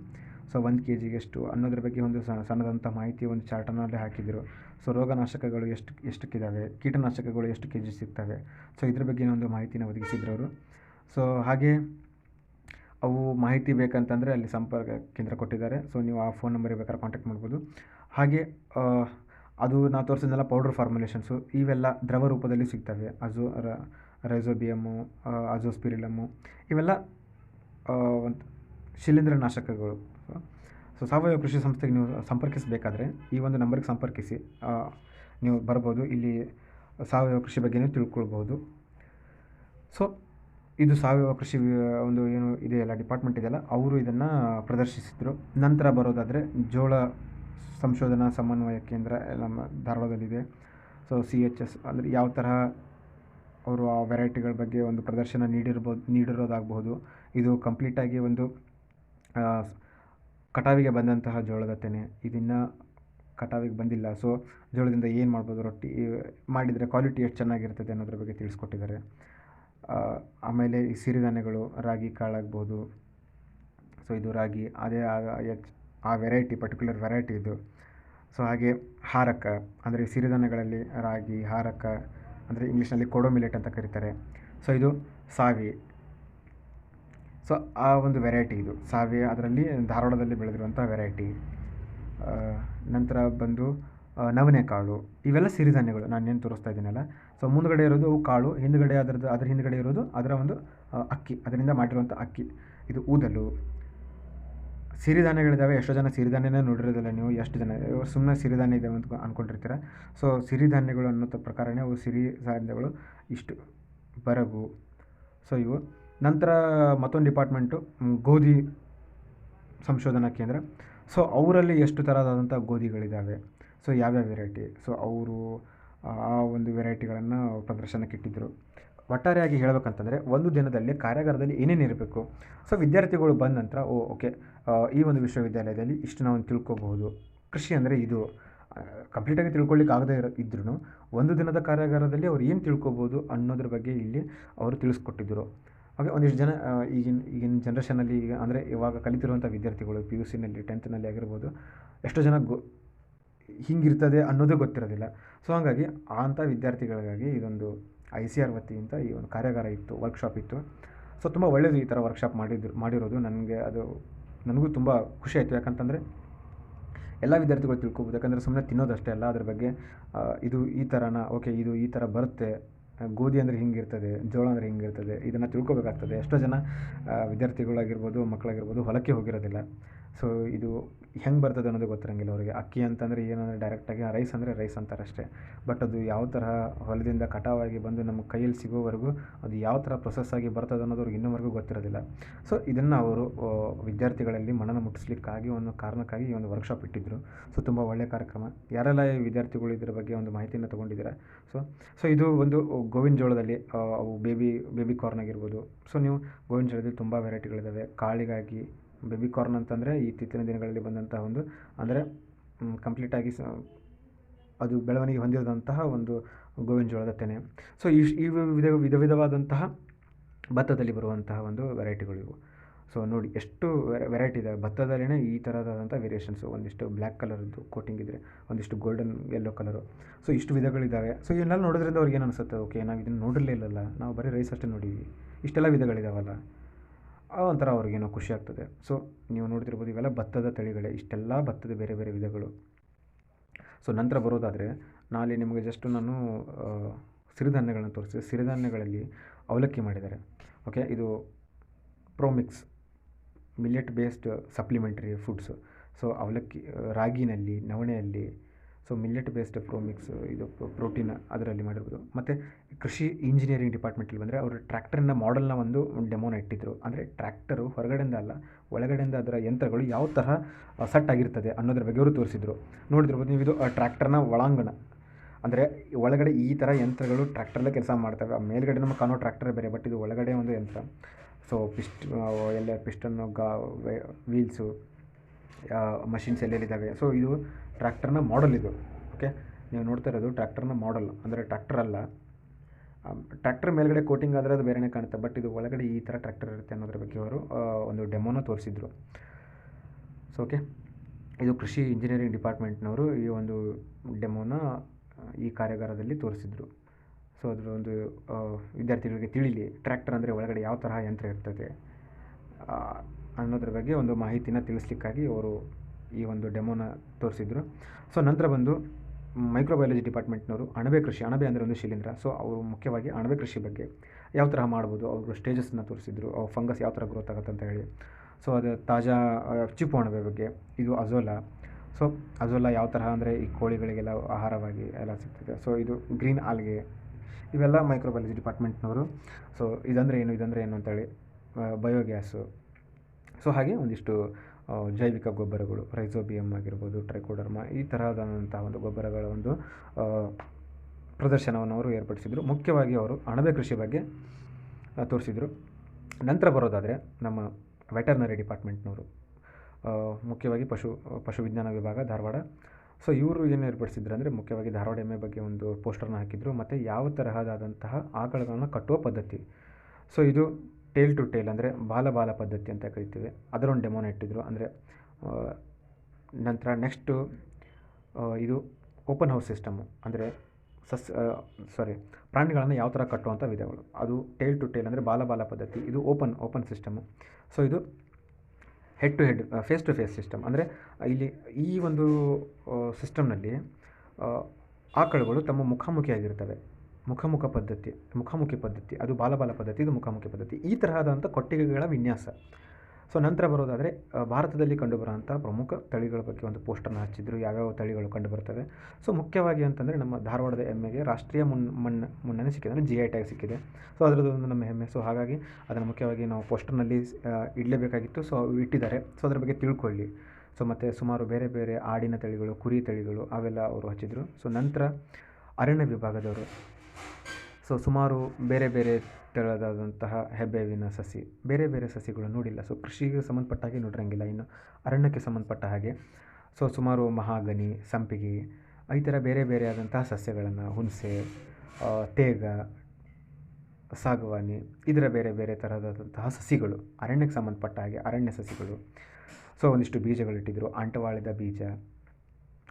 ಸೊ ಒಂದು ಕೆ ಜಿಗೆ ಎಷ್ಟು ಅನ್ನೋದ್ರ ಬಗ್ಗೆ ಒಂದು ಸಣ್ಣದಂಥ ಮಾಹಿತಿ ಒಂದು ಚಾರ್ಟನಲ್ಲಿ ಹಾಕಿದರು. ಸೊ ರೋಗನಾಶಕಗಳು ಎಷ್ಟು ಎಷ್ಟಕ್ಕಿದ್ದಾವೆ ಕೀಟನಾಶಕಗಳು ಎಷ್ಟು ಕೆ ಜಿ ಸಿಗ್ತವೆ? ಸೊ ಇದ್ರ ಬಗ್ಗೆ ಒಂದು ಮಾಹಿತಿನ ಒದಗಿಸಿದ್ರು ಅವರು. ಸೊ ಹಾಗೆ ಅವು ಮಾಹಿತಿ ಬೇಕಂತಂದರೆ ಅಲ್ಲಿ ಸಂಪರ್ಕ ಕೇಂದ್ರ ಕೊಟ್ಟಿದ್ದಾರೆ. ಸೊ ನೀವು ಆ ಫೋನ್ ನಂಬರಿಗೆ ಬೇಕಾದ್ರೆ ಕಾಂಟ್ಯಾಕ್ಟ್ ಮಾಡ್ಬೋದು. ಹಾಗೆ ಅದು ನಾವು ತೋರಿಸಿದ್ನೆಲ್ಲ ಪೌಡ್ರ್ ಫಾರ್ಮುಲೇಷನ್ಸು ಇವೆಲ್ಲ ದ್ರವ ರೂಪದಲ್ಲಿ ಸಿಗ್ತವೆ. ಅಜೋ ರೈಸೋಬಿಯಮು ಅಜೋಸ್ಪಿರಿಲಮು ಇವೆಲ್ಲ ಒಂದು ಶಿಲೀಂಧ್ರನಾಶಕಗಳು. ಸೊ ಸಾವಯವ ಕೃಷಿ ಸಂಸ್ಥೆಗೆ ನೀವು ಸಂಪರ್ಕಿಸಬೇಕಾದ್ರೆ ಈ ಒಂದು ನಂಬರ್ಗೆ ಸಂಪರ್ಕಿಸಿ. ನೀವು ಬರ್ಬೋದು, ಇಲ್ಲಿ ಸಾವಯವ ಕೃಷಿ ಬಗ್ಗೆ ನೀವು ತಿಳ್ಕೊಳ್ಬೋದು. ಸೊ ಇದು ಸಾವಯವ ಕೃಷಿ ಒಂದು ಏನು ಇದೆಯಲ್ಲ ಡಿಪಾರ್ಟ್ಮೆಂಟ್ ಇದೆಯಲ್ಲ, ಅವರು ಇದನ್ನು ಪ್ರದರ್ಶಿಸಿದರು. ನಂತರ ಬರೋದಾದರೆ ಜೋಳ ಸಂಶೋಧನಾ ಸಮನ್ವಯ ಕೇಂದ್ರ ನಮ್ಮ ಧಾರವಾಡದಲ್ಲಿದೆ. ಸೊ ಸಿ ಎಚ್ ಎಸ್ ಅಂದರೆ ಯಾವ ತರಹ ಅವರು ಆ ವೆರೈಟಿಗಳ ಬಗ್ಗೆ ಒಂದು ಪ್ರದರ್ಶನ ನೀಡಿರ್ಬೋದು ನೀಡಿರೋದಾಗಬಹುದು ಇದು ಕಂಪ್ಲೀಟಾಗಿ ಒಂದು ಕಟಾವಿಗೆ ಬಂದಂತಹ ಜೋಳದ ತೆನೆ. ಇದನ್ನು ಕಟಾವಿಗೆ ಬಂದಿಲ್ಲ. ಸೊ ಜೋಳದಿಂದ ಏನು ಮಾಡ್ಬೋದು? ರೊಟ್ಟಿ ಮಾಡಿದರೆ ಕ್ವಾಲಿಟಿ ಎಷ್ಟು ಚೆನ್ನಾಗಿರ್ತದೆ ಅನ್ನೋದ್ರ ಬಗ್ಗೆ ತಿಳಿಸ್ಕೊಟ್ಟಿದ್ದಾರೆ. ಆಮೇಲೆ ಈ ಸಿರಿಧಾನ್ಯಗಳು, ರಾಗಿ, ಕಾಳಾಗ್ಬೋದು. ಸೊ ಇದು ರಾಗಿ, ಅದೇ ಆ ವೆರೈಟಿ ಪರ್ಟಿಕ್ಯುಲರ್ ವೆರೈಟಿ ಇದು. ಸೊ ಹಾಗೆ ಹಾರಕ ಅಂದರೆ ಸಿರಿಧಾನ್ಯಗಳಲ್ಲಿ ರಾಗಿ ಹಾರಕ ಅಂದರೆ ಇಂಗ್ಲೀಷ್ನಲ್ಲಿ ಕೊಡೋ ಮಿಲೆಟ್ ಅಂತ ಕರೀತಾರೆ. ಸೊ ಇದು ಸಾವಿ ಸೊ, ಆ ಒಂದು ವೆರೈಟಿ ಇದು. ಸಾವಿ ಅದರಲ್ಲಿ ಧಾರವಾಡದಲ್ಲಿ ಬೆಳೆದಿರುವಂಥ ವೆರೈಟಿ ನಂತರ ಬಂದು ನವನೆ ಕಾಳು. ಇವೆಲ್ಲ ಸಿರಿಧಾನ್ಯಗಳು. ನಾನು ಏನು ತೋರಿಸ್ತಾ ಇದ್ದೀನಲ್ಲ. ಸೊ, ಮುಂದುಗಡೆ ಇರೋದು ಅವು ಕಾಳು, ಹಿಂದುಗಡೆ ಅದರದ್ದು, ಅದರ ಹಿಂದ್ಗಡೆ ಇರೋದು ಅದರ ಒಂದು ಅಕ್ಕಿ. ಅದರಿಂದ ಮಾಡಿರುವಂಥ ಅಕ್ಕಿ. ಇದು ಊದಲು. ಸಿರಿಧಾನ್ಯಗಳಿದ್ದಾವೆ. ಎಷ್ಟೋ ಜನ ಸಿರಿಧಾನ್ಯನೇ ನೋಡಿರೋದಿಲ್ಲ ನೀವು. ಎಷ್ಟು ಜನ ಸುಮ್ಮನೆ ಸಿರಿಧಾನ್ಯ ಇದೆ ಅಂತ ಅಂದ್ಕೊಂಡಿರ್ತೀರ ಸೊ, ಸಿರಿಧಾನ್ಯಗಳು ಅನ್ನೋ ಪ್ರಕಾರನೇ ಅವು ಸಿರಿ ಧಾನ್ಯಗಳು ಇಷ್ಟು. ಬರಗು. ಸೊ, ಇವು. ನಂತರ ಮತ್ತೊಂದು ಡಿಪಾರ್ಟ್ಮೆಂಟು ಗೋಧಿ ಸಂಶೋಧನಾ ಕೇಂದ್ರ. ಸೊ, ಅವರಲ್ಲಿ ಎಷ್ಟು ಥರದಾದಂಥ ಗೋಧಿಗಳಿದ್ದಾವೆ ಸೊ, ಯಾವ್ಯಾವ ವೆರೈಟಿ? ಸೊ, ಅವರು, ಆ ಒಂದು ವೆರೈಟಿಗಳನ್ನು ಪ್ರದರ್ಶನಕ್ಕೆ ಇಟ್ಟಿದ್ದರು ಒಟ್ಟಾರೆಯಾಗಿ ಹೇಳಬೇಕಂತಂದರೆ, ಒಂದು ದಿನದಲ್ಲಿ ಕಾರ್ಯಾಗಾರದಲ್ಲಿ ಏನೇನು ಇರಬೇಕು? ಸೊ, ವಿದ್ಯಾರ್ಥಿಗಳು ಬಂದ ನಂತರ, ಓ, ಓಕೆ ಈ ಒಂದು ವಿಶ್ವವಿದ್ಯಾಲಯದಲ್ಲಿ ಇಷ್ಟು ನಾವು ತಿಳ್ಕೊಬಹುದು. ಕೃಷಿ ಅಂದರೆ ಇದು. ಕಂಪ್ಲೀಟಾಗಿ ತಿಳ್ಕೊಳ್ಳಿಕ್ಕೆ ಆಗದೇ ಇರೋ ಇದ್ರೂ ಒಂದು ದಿನದ ಕಾರ್ಯಾಗಾರದಲ್ಲಿ ಅವ್ರು ಏನು ತಿಳ್ಕೊಬೋದು ಅನ್ನೋದ್ರ ಬಗ್ಗೆ ಇಲ್ಲಿ ಅವರು ತಿಳಿಸ್ಕೊಟ್ಟಿದ್ದರು ಹಾಗೆ ಒಂದಿಷ್ಟು ಜನ ಈಗಿನ ಈಗಿನ ಜನ್ರೇಷನಲ್ಲಿ ಈಗ ಅಂದರೆ ಇವಾಗ ಕಲಿತಿರುವಂಥ ವಿದ್ಯಾರ್ಥಿಗಳು ಪಿ ಯು ಸಿನಲ್ಲಿ ಟೆಂತ್ನಲ್ಲಿ ಆಗಿರ್ಬೋದು, ಎಷ್ಟೋ ಜನ ಗೊ, ಹಿಂಗಿರ್ತದೆ ಅನ್ನೋದೇ ಗೊತ್ತಿರೋದಿಲ್ಲ. ಸೊ ಹಾಗಾಗಿ ಅಂಥ ವಿದ್ಯಾರ್ಥಿಗಳಿಗಾಗಿ ಇದೊಂದು ಐ ಸಿ ಆರ್ ವತಿಯಿಂದ ಈ ಒಂದು ಕಾರ್ಯಾಗಾರ ಇತ್ತು ವರ್ಕ್ಶಾಪ್ ಇತ್ತು. ಸೊ ತುಂಬ ಒಳ್ಳೆಯದು ಈ ಥರ ವರ್ಕ್ಶಾಪ್ ಮಾಡಿದ್ರು, ಮಾಡಿರೋದು. ನನಗೆ ಅದು, ನನಗೂ ತುಂಬ ಖುಷಿ ಆಯಿತು. ಯಾಕಂತಂದರೆ ಎಲ್ಲ ವಿದ್ಯಾರ್ಥಿಗಳು ತಿಳ್ಕೊಬೋದು. ಯಾಕಂದರೆ ಸುಮ್ಮನೆ ತಿನ್ನೋದಷ್ಟೇ ಅಲ್ಲ, ಅದ್ರ ಬಗ್ಗೆ ಇದು ಈ ಥರನ ಓಕೆ ಇದು ಈ ಥರ ಬರುತ್ತೆ. ಗೋಧಿ ಅಂದರೆ ಹಿಂಗಿರ್ತದೆ, ಜೋಳ ಅಂದರೆ ಹಿಂಗಿರ್ತದೆ, ಇದನ್ನು ತಿಳ್ಕೊಬೇಕಾಗ್ತದೆ. ಎಷ್ಟೋ ಜನ ವಿದ್ಯಾರ್ಥಿಗಳಾಗಿರ್ಬೋದು, ಮಕ್ಕಳಾಗಿರ್ಬೋದು, ಹೊಲಕ್ಕೆ ಹೋಗಿರೋದಿಲ್ಲ. ಸೊ ಇದು ಹೆಂಗೆ ಬರ್ತದೆ ಅನ್ನೋದು ಗೊತ್ತಿರಂಗಿಲ್ಲ ಅವರಿಗೆ. ಅಕ್ಕಿ ಅಂತಂದರೆ ಏನಂದರೆ ಡೈರೆಕ್ಟಾಗಿ ರೈಸ್ ಅಂದರೆ ರೈಸ್ ಅಂತಾರೆ ಅಷ್ಟೇ ಬಟ್ ಅದು ಯಾವ ತರಹ ಹೊಲದಿಂದ ಕಟಾವಾಗಿ ಬಂದು ನಮ್ಮ ಕೈಯಲ್ಲಿ ಸಿಗೋವರೆಗೂ ಅದು ಯಾವ ಥರ ಪ್ರೊಸೆಸ್ ಆಗಿ ಬರ್ತದೆ ಅನ್ನೋದು ಅವ್ರಿಗೆ ಇನ್ನೂವರೆಗೂ ಗೊತ್ತಿರೋದಿಲ್ಲ. ಸೊ ಇದನ್ನು ಅವರು ವಿದ್ಯಾರ್ಥಿಗಳಲ್ಲಿ ಮನನ ಮುಟ್ಟಿಸ್ಲಿಕ್ಕಾಗಿ ಒಂದು ಕಾರಣಕ್ಕಾಗಿ ಈ ಒಂದು ವರ್ಕ್ಶಾಪ್ ಇಟ್ಟಿದ್ದರು ಸೊ ತುಂಬ ಒಳ್ಳೆಯ ಕಾರ್ಯಕ್ರಮ. ಯಾರೆಲ್ಲ ವಿದ್ಯಾರ್ಥಿಗಳು ಇದ್ರ ಬಗ್ಗೆ ಒಂದು ಮಾಹಿತಿಯನ್ನು ತೊಗೊಂಡಿದ್ದೀರಾ? ಸೊ ಸೊ ಇದು ಒಂದು ಗೋವಿನ ಜೋಳದಲ್ಲಿ ಅವು ಬೇಬಿ ಬೇಬಿ ಕಾರ್ನ್ ಆಗಿರ್ಬೋದು. ಸೊ ನೀವು ಗೋವಿನ ಜೋಳದಲ್ಲಿ ತುಂಬ ವೆರೈಟಿಗಳಿದ್ದಾವೆ ಕಾಳಿಗಾಗಿ ಬೇಬಿ ಕಾರ್ನ್ ಅಂತಂದರೆ ಇತ್ತೀಚಿನ ದಿನಗಳಲ್ಲಿ ಬಂದಂತಹ ಒಂದು, ಅಂದರೆ ಕಂಪ್ಲೀಟಾಗಿ ಸ, ಅದು ಬೆಳವಣಿಗೆ ಹೊಂದಿರದಂತಹ ಒಂದು ಗೋವಿನ ಜೋಳದ ತೆನೆ. ಸೊ ಈ ವಿಧ ವಿಧ, ವಿಧವಾದಂತಹ ಭತ್ತದಲ್ಲಿ ಬರುವಂತಹ ಒಂದು ಇವು. ಸೊ ನೋಡಿ, ಎಷ್ಟು ವೆರೈಟಿ ಇದೆ. ಭತ್ತದಲ್ಲೇ ಈ ಥರದಾದಂಥ ವೇರಿಯೇಷನ್ಸು ಒಂದಿಷ್ಟು ಬ್ಲ್ಯಾಕ್ ಕಲರ್ದು ಕೋಟಿಂಗ್ ಇದ್ದರೆ ಒಂದಿಷ್ಟು ಗೋಲ್ಡನ್ ಯೆಲ್ಲೋ ಕಲರು ಸೊ ಇಷ್ಟು ವಿಧಗಳಿದ್ದಾವೆ ಸೊ ಇವನ್ನೆಲ್ಲ ನೋಡೋದ್ರಿಂದ ಅವ್ರಿಗೆ ಏನು ಅನಿಸುತ್ತೆ? ಓಕೆ ನಾವು ಇದನ್ನು ನೋಡಿರಲೇ ಇಲ್ಲಲ್ಲ ನಾವು ಬರೀ ರೈಸ್ ಅಷ್ಟೇ ನೋಡಿದ್ವಿ. ಇಷ್ಟೆಲ್ಲ ವಿಧಗಳಿದಾವಲ್ಲ. ಒಂಥರ ಅವ್ರಿಗೇನೋ ಖುಷಿ ಆಗ್ತದೆ. ಸೊ ನೀವು ನೋಡ್ತಿರ್ಬೋದು ಇವೆಲ್ಲ ಭತ್ತದ ತಳಿಗಳೇ, ಇಷ್ಟೆಲ್ಲ ಭತ್ತದ ಬೇರೆ ಬೇರೆ ವಿಧಗಳು. ಸೊ ನಂತರ ಬರೋದಾದರೆ, ನಾಳೆ ನಿಮಗೆ ಜಸ್ಟ್ ನಾನು ಸಿರಿಧಾನ್ಯಗಳನ್ನು ಸಿರಿಧಾನ್ಯಗಳನ್ನ ತೋರಿಸಿದೆ. ಸಿರಿಧಾನ್ಯಗಳಲ್ಲಿ ಅವಲಕ್ಕಿ ಮಾಡಿದ್ದಾರೆ. ಓಕೆ ಇದು Promix millet based supplementary foods so ಅವಲಕ್ಕಿ, ರಾಗಿನಲ್ಲಿ, ನವಣೆಯಲ್ಲಿ ಸೊ ಮಿಲ್ಲೆಟ್ ಬೇಸ್ಡ್ ಪ್ರೋಮಿಕ್ಸ್ ಇದು ಪ್ರೋಟೀನ್ ಅದರಲ್ಲಿ ಮಾಡಿರ್ಬೋದು. ಮತ್ತು ಕೃಷಿ ಇಂಜಿನಿಯರಿಂಗ್ ಡಿಪಾರ್ಟ್ಮೆಂಟಲ್ಲಿ ಬಂದರೆ ಅವರು ಟ್ರ್ಯಾಕ್ಟರ್ನ ಮಾಡೆಲ್ನ ಒಂದು ಡೆಮೋನ ಇಟ್ಟಿದ್ದರು ಅಂದರೆ ಟ್ರ್ಯಾಕ್ಟರು ಹೊರಗಡೆಯಿಂದ ಅಲ್ಲ, ಒಳಗಡೆಯಿಂದ ಅದರ ಯಂತ್ರಗಳು ಯಾವ ತರಹ ಸೆಟ್ ಆಗಿರ್ತದೆ ಅನ್ನೋದ್ರ ಬಗ್ಗೆ ಅವರು ತೋರಿಸಿದ್ರು. ನೋಡಿದಿರ್ಬೋದು ನೀವು ಇದು ಟ್ರ್ಯಾಕ್ಟರ್ನ ಒಳಾಂಗಣ. ಅಂದರೆ ಒಳಗಡೆ ಈ ಥರ ಯಂತ್ರಗಳು ಟ್ರ್ಯಾಕ್ಟರ್ಲೇ ಕೆಲಸ ಮಾಡ್ತವೆ. ಆ, ಮೇಲ್ಗಡೆ ನಮಗೆ ಕಾಣೋ ಟ್ರ್ಯಾಕ್ಟರ್ ಬೇರೆ ಬಟ್ ಇದು ಒಳಗಡೆ ಒಂದು ಯಂತ್ರ. ಸೊ ಪಿಸ್ಟ್ ಎಲ್ಲ ಪಿಸ್ಟನ್ನು ಗಾ ವೀಲ್ಸು ಮಷಿನ್ಸ್ ಎಲ್ಲೆಲ್ಲಿದ್ದಾವೆ? ಸೊ ಇದು ಟ್ರ್ಯಾಕ್ಟರ್ನ ಮಾಡಲ್ ಇದು ಓಕೆ ನೀವು ನೋಡ್ತಾ ಇರೋದು ಟ್ರ್ಯಾಕ್ಟರ್ನ ಮಾಡಲ್ ಅಂದರೆ ಟ್ರ್ಯಾಕ್ಟರ್ ಅಲ್ಲ. ಟ್ರ್ಯಾಕ್ಟರ್ ಮೇಲ್ಗಡೆ ಕೋಟಿಂಗ್ ಆದರೆ ಅದು ಬೇರೆನೇ ಕಾಣುತ್ತೆ ಬಟ್ ಇದು ಒಳಗಡೆ ಈ ಥರ ಟ್ರ್ಯಾಕ್ಟರ್ ಇರುತ್ತೆ ಅನ್ನೋದ್ರ ಬಗ್ಗೆ ಅವರು ಒಂದು ಡೆಮೋನ ತೋರಿಸಿದ್ರು. ಸೊ ಓಕೆ ಇದು ಕೃಷಿ ಇಂಜಿನಿಯರಿಂಗ್ ಡಿಪಾರ್ಟ್ಮೆಂಟ್ನವರು ಈ ಒಂದು ಡೆಮೋನ ಈ ಕಾರ್ಯಾಗಾರದಲ್ಲಿ ತೋರಿಸಿದ್ರು. ಸೊ ಅದರ ಒಂದು ವಿದ್ಯಾರ್ಥಿಗಳಿಗೆ ತಿಳಿಲಿ ಟ್ರ್ಯಾಕ್ಟರ್ ಅಂದರೆ ಒಳಗಡೆ ಯಾವ ತರಹ ಯಂತ್ರ ಇರ್ತದೆ ಅನ್ನೋದ್ರ ಬಗ್ಗೆ ಒಂದು ಮಾಹಿತಿನ ತಿಳಿಸ್ಲಿಕ್ಕಾಗಿ ಅವರು ಈ ಒಂದು ಡೆಮೋನ ತೋರಿಸಿದ್ರು. ಸೊ ನಂತರ ಬಂದು ಮೈಕ್ರೋಬಯಾಲಜಿ ಡಿಪಾರ್ಟ್ಮೆಂಟ್ನವರು ಅಣಬೆ ಕೃಷಿ, ಅಣಬೆ ಅಂದರೆ ಒಂದು ಶಿಲೀಂಧ್ರ. ಸೊ ಅವರು ಮುಖ್ಯವಾಗಿ ಅಣಬೆ ಕೃಷಿ ಬಗ್ಗೆ ಯಾವ ಥರ ಮಾಡ್ಬೋದು, ಅವರು ಸ್ಟೇಜಸ್ನ ತೋರಿಸಿದ್ರು, ಅವ್ರ ಫಂಗಸ್ ಯಾವ ಥರ ಗ್ರೋತ್ ಆಗುತ್ತೆ ಅಂತ ಹೇಳಿ. ಸೊ ಅದು ತಾಜಾ ಚಿಪ್ಪು ಅಣಬೆ ಬಗ್ಗೆ, ಇದು ಅಜೋಲಾ. ಸೊ ಅಜೋಲಾ ಯಾವ ತರಹ ಅಂದರೆ ಈ ಕೋಳಿಗಳಿಗೆಲ್ಲ ಆಹಾರವಾಗಿ ಎಲ್ಲ ಸಿಗ್ತದೆ. ಸೊ ಇದು ಗ್ರೀನ್ ಆಲ್ಗೆ. ಇವೆಲ್ಲ ಮೈಕ್ರೋಬಯಾಲಜಿ ಡಿಪಾರ್ಟ್ಮೆಂಟ್ನವರು ಸೊ ಇದಂದರೆ ಏನು ಇದಂದರೆ ಏನು ಅಂತೇಳಿ ಬಯೋಗ್ಯಾಸು ಸೊ ಹಾಗೆ ಒಂದಿಷ್ಟು ಜೈವಿಕ ಗೊಬ್ಬರಗಳು ರೈಸೋಬಿಯಮ್ ಆಗಿರ್ಬೋದು ಟ್ರೈಕೋಡರ್ಮ ಈ ತರಹದಂತಹ ಒಂದು ಗೊಬ್ಬರಗಳ ಒಂದು ಪ್ರದರ್ಶನವನ್ನು ಅವರು ಏರ್ಪಡಿಸಿದರು. ಮುಖ್ಯವಾಗಿ ಅವರು ಅಣಬೆ ಕೃಷಿ ಬಗ್ಗೆ ತೋರಿಸಿದರು. ನಂತರ ಬರೋದಾದರೆ ನಮ್ಮ ವೆಟರ್ನರಿ ಡಿಪಾರ್ಟ್ಮೆಂಟ್ನವರು ಮುಖ್ಯವಾಗಿ ಪಶು ಪಶು ವಿಜ್ಞಾನ ವಿಭಾಗ ಧಾರವಾಡ. ಸೊ, ಇವರು ಏನು ಏರ್ಪಡಿಸಿದ್ರು ಅಂದರೆ ಮುಖ್ಯವಾಗಿ ಧಾರವಾಡ ಎಮ್ಮೆ ಬಗ್ಗೆ ಒಂದು ಪೋಸ್ಟರ್ನ ಹಾಕಿದರು. ಮತ್ತು ಯಾವ ತರಹದಾದಂತಹ ಆಕಳಗಳನ್ನು ಕಟ್ಟುವ ಪದ್ಧತಿ. ಸೊ, ಇದು ಟೇಲ್ ಟು ಟೇಲ್ ಅಂದರೆ ಬಾಲ ಬಾಲ ಪದ್ಧತಿ ಅಂತ ಕರಿತೀವಿ. ಅದರೊಂದು ಡೆಮೋನ ಇಟ್ಟಿದ್ರು. ಅಂದರೆ ನಂತರ ನೆಕ್ಸ್ಟು ಇದು ಓಪನ್ ಹೌಸ್ ಸಿಸ್ಟಮು. ಅಂದರೆ, ಸಸ್ ಸಾರಿ, ಪ್ರಾಣಿಗಳನ್ನು ಯಾವ ಥರ ಕಟ್ಟುವಂಥ ವಿಧಗಳು. ಅದು ಟೇಲ್ ಟು ಟೇಲ್ ಅಂದರೆ ಬಾಲ ಬಾಲ ಪದ್ಧತಿ. ಇದು ಓಪನ್ ಓಪನ್ ಸಿಸ್ಟಮು. ಸೊ, ಇದು head to head face to face system. ಅಂದರೆ, ಇಲ್ಲಿ ಈ ಒಂದು ಸಿಸ್ಟಮ್ನಲ್ಲಿ ಆಕಳುಗಳು ತಮ್ಮ ಮುಖಾಮುಖಿಯಾಗಿರ್ತವೆ. ಮುಖಾಮುಖ ಪದ್ಧತಿ, ಮುಖಾಮುಖಿ ಪದ್ಧತಿ, ಅದು ಬಾಲಬಾಲ ಪದ್ಧತಿ, ಇದು ಮುಖಾಮುಖಿ ಪದ್ಧತಿ, ಈ ತರಹದಂಥ ಕೊಟ್ಟಿಗೆಗಳ ವಿನ್ಯಾಸ. ಸೊ ನಂತರ ಬರೋದಾದರೆ ಭಾರತದಲ್ಲಿ ಕಂಡುಬರುವಂಥ ಪ್ರಮುಖ ತಳಿಗಳ ಬಗ್ಗೆ ಒಂದು ಪೋಸ್ಟರ್ನ ಹಚ್ಚಿದ್ರು, ಯಾವ್ಯಾವ ತಳಿಗಳು ಕಂಡುಬರ್ತವೆ. ಸೊ ಮುಖ್ಯವಾಗಿ ಅಂತಂದರೆ ನಮ್ಮ ಧಾರವಾಡದ ಎಮ್ಮೆಗೆ ರಾಷ್ಟ್ರೀಯ ಮುನ್ ಮಣ್ಣು ಮುನ್ನಣೆ ಸಿಕ್ಕಿದೆ, ಅಂದರೆ ಜಿ ಐ ಟ್ಯಾಗ್ ಸಿಕ್ಕಿದೆ. ಸೊ ಅದರದ್ದು ಒಂದು ನಮ್ಮ ಹೆಮ್ಮೆ. ಸೊ ಹಾಗಾಗಿ ಅದನ್ನು ಮುಖ್ಯವಾಗಿ ನಾವು ಪೋಸ್ಟರ್ನಲ್ಲಿ ಇಡಲೇಬೇಕಾಗಿತ್ತು. ಸೊ ಇಟ್ಟಿದ್ದಾರೆ. ಸೊ ಅದರ ಬಗ್ಗೆ ತಿಳ್ಕೊಳ್ಳಿ. ಸೊ ಮತ್ತು ಸುಮಾರು ಬೇರೆ ಬೇರೆ ಆಡಿನ ತಳಿಗಳು, ಕುರಿ ತಳಿಗಳು, ಅವೆಲ್ಲ ಅವರು ಹಚ್ಚಿದ್ರು. ಸೊ ನಂತರ ಅರಣ್ಯ ವಿಭಾಗದವರು. ಸೊ ಸುಮಾರು ಬೇರೆ ಬೇರೆ ತರಹದಾದಂತಹ ಹೆಬ್ಬೇವಿನ ಸಸಿ, ಬೇರೆ ಬೇರೆ ಸಸಿಗಳು ನೋಡಿಲ್ಲ. ಸೊ ಕೃಷಿಗೆ ಸಂಬಂಧಪಟ್ಟ ಹಾಗೆ ನೋಡಿರಂಗಿಲ್ಲ ಇನ್ನು, ಅರಣ್ಯಕ್ಕೆ ಸಂಬಂಧಪಟ್ಟ ಹಾಗೆ. ಸೊ ಸುಮಾರು ಮಹಾಗನಿ, ಸಂಪಿಗೆ, ಈ ಥರ ಬೇರೆ ಬೇರೆ ಆದಂತಹ ಸಸ್ಯಗಳನ್ನು ಹುಣಸೆ ತೇಗ, ಸಾಗವಾನಿ, ಇದರ ಬೇರೆ ಬೇರೆ ಥರದಾದಂತಹ ಸಸಿಗಳು, ಅರಣ್ಯಕ್ಕೆ ಸಂಬಂಧಪಟ್ಟ ಹಾಗೆ ಅರಣ್ಯ ಸಸಿಗಳು. ಸೊ ಒಂದಿಷ್ಟು ಬೀಜಗಳಿಟ್ಟಿದ್ದರು ಅಂಟವಾಳದ ಬೀಜ